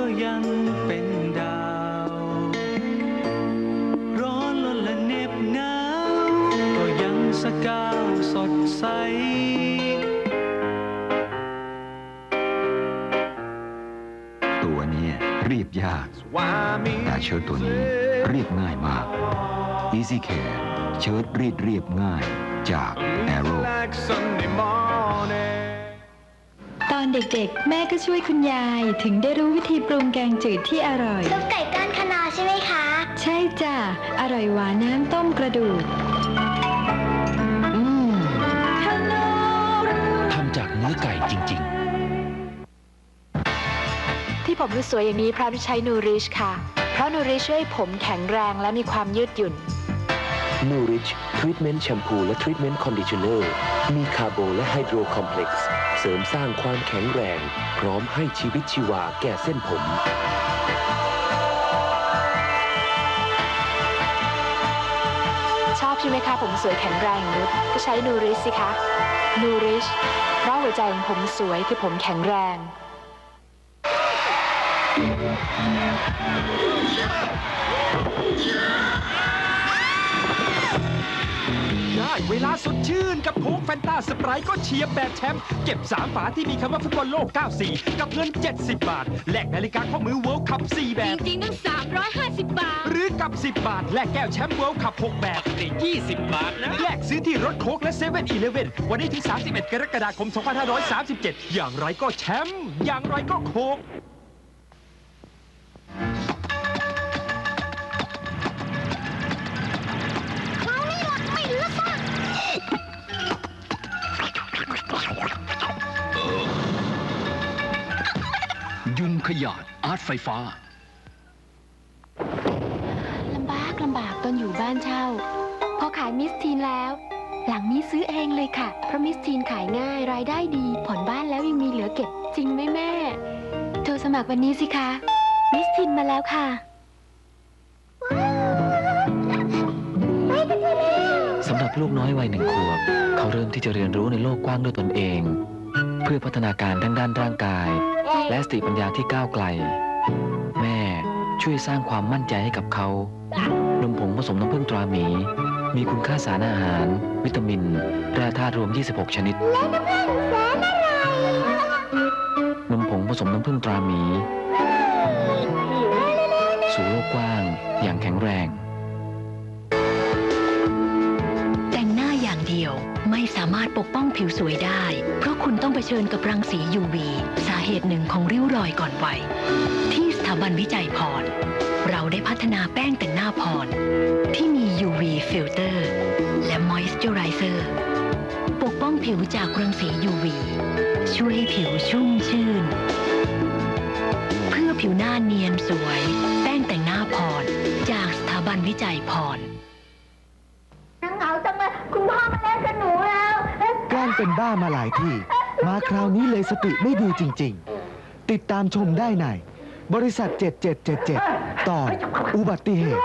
ก็ยังเป็นดาว ร้อนลนและเหน็บหนาว ก็ยังสกาวสดใส ตัวเนี้เรียบยาก แต่เชิ้ตตัวนี้เรียบง่ายมาก Easy Care เชิ้ตรีดเรียบง่ายจาก Arrow ตอนเด็กๆ แม่ก็ช่วยคุณยายถึงได้รู้วิธีปรุงแกงจืดที่อร่อย ซุปไก่ก้านคะนาใช่ไหมคะ ใช่จ้ะ อร่อยหวานน้ำต้มกระดูกอืมฮัลโหลทำจากเนื้อไก่จริงที่ผมดูสวยอย่างนี้เพราะใช้นูริชค่ะ เพราะนูริชช่วยให้ผมแข็งแรงและมีความยืดหยุ่น ๆ นูริชทรีทเมนต์แชมพูและทรีทเมนต์คอนดิชเนอร์มีคาร์โบและไฮโดรคอมเพล็กซ์เสริมสร้างความแข็งแรง พร้อมให้ชีวิตชีวาแก่เส้นผม ชอบใช่ไหมคะ ผมสวยแข็งแรงนุชก็ใช้นูริชสิคะนูริชเพราะหัวใจของผมสวยคือผมแข็งแรง ได้เวลาสดชื่นกับโค้กแฟนตาสไปร์ก็เชียร์แบบแชมป์เก็บ 3 ฝาที่มีคำว่าฟุตบอลโลก 94 กับเงิน 70 บาท แลกนาฬิกาข้อมือเวิลด์คัพ4แบบ จริงๆตั้ง350 บาท หรือกับ 10 บาท แลกแก้วแชมป์เวิลด์คัพ6แบบใน20 บาทนะ แลกซื้อที่รถโค้กและเซเว่นอีเลฟเว่นวันนี้ถึง 31 กรกฎาคม 2537 อย่างไรก็แชมป์อย่างไรก็โค้ก ขยาดอาร์ตไฟฟ้า ลำบากลำบากตอนอยู่บ้านเช่า พอขายมิสทีนแล้ว หลังนี้ซื้อเองเลยค่ะ เพราะมิสทีนขายง่ายรายได้ดี ผ่อนบ้านแล้วยังมีเหลือเก็บจริงไหมแม่โทรสมัครวันนี้สิคะ มิสทีนมาแล้วค่ะ สำหรับลูกน้อยวัยหนึ่งขวบ เขาเริ่มที่จะเรียนรู้ในโลกกว้างด้วยตนเอง เพื่อพัฒนาการทั้งด้านร่างกาย และสติปัญญาที่ก้าวไกล แม่ช่วยสร้างความมั่นใจให้กับเขานมผงผสมน้ำผึ้งตราหมี มีคุณค่าสารอาหาร วิตามินแร่ธาตุรวม 26 ชนิด นมผงผสมน้ำผึ้งตราหมี สู่โลกกว้างอย่างแข็งแรง ไม่สามารถปกป้องผิวสวยได้ เพราะคุณต้องเผชิญกับรังสี UV สาเหตุหนึ่งของริ้วรอยก่อนวัย ที่สถาบันวิจัยพร เราได้พัฒนาแป้งแต่งหน้าพร ที่มี UV filter และ moisturizer ปกป้องผิวจากรังสี UV ช่วยให้ผิวชุ่มชื่น เพื่อผิวหน้าเนียนสวย แป้งแต่งหน้าพร จากสถาบันวิจัยพร กับนแกล้งเป็นบ้ามาหลายที่ มาคราวนี้เลยสติไม่ดีจริง ๆ ติดตามชมได้ในบริษัท 7777 ตอนอุบัติเหตุ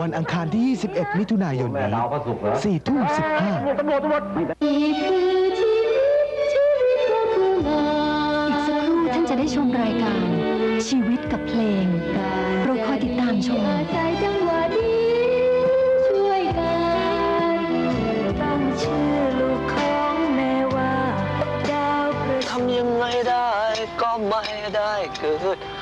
วันอังคารที่ 21 มิถุนายนนี้4ทุ่ม15สักครู่าได้ชมรายการ ชีวิตกับเพลงโปรดคอยติดตามชม my head, I could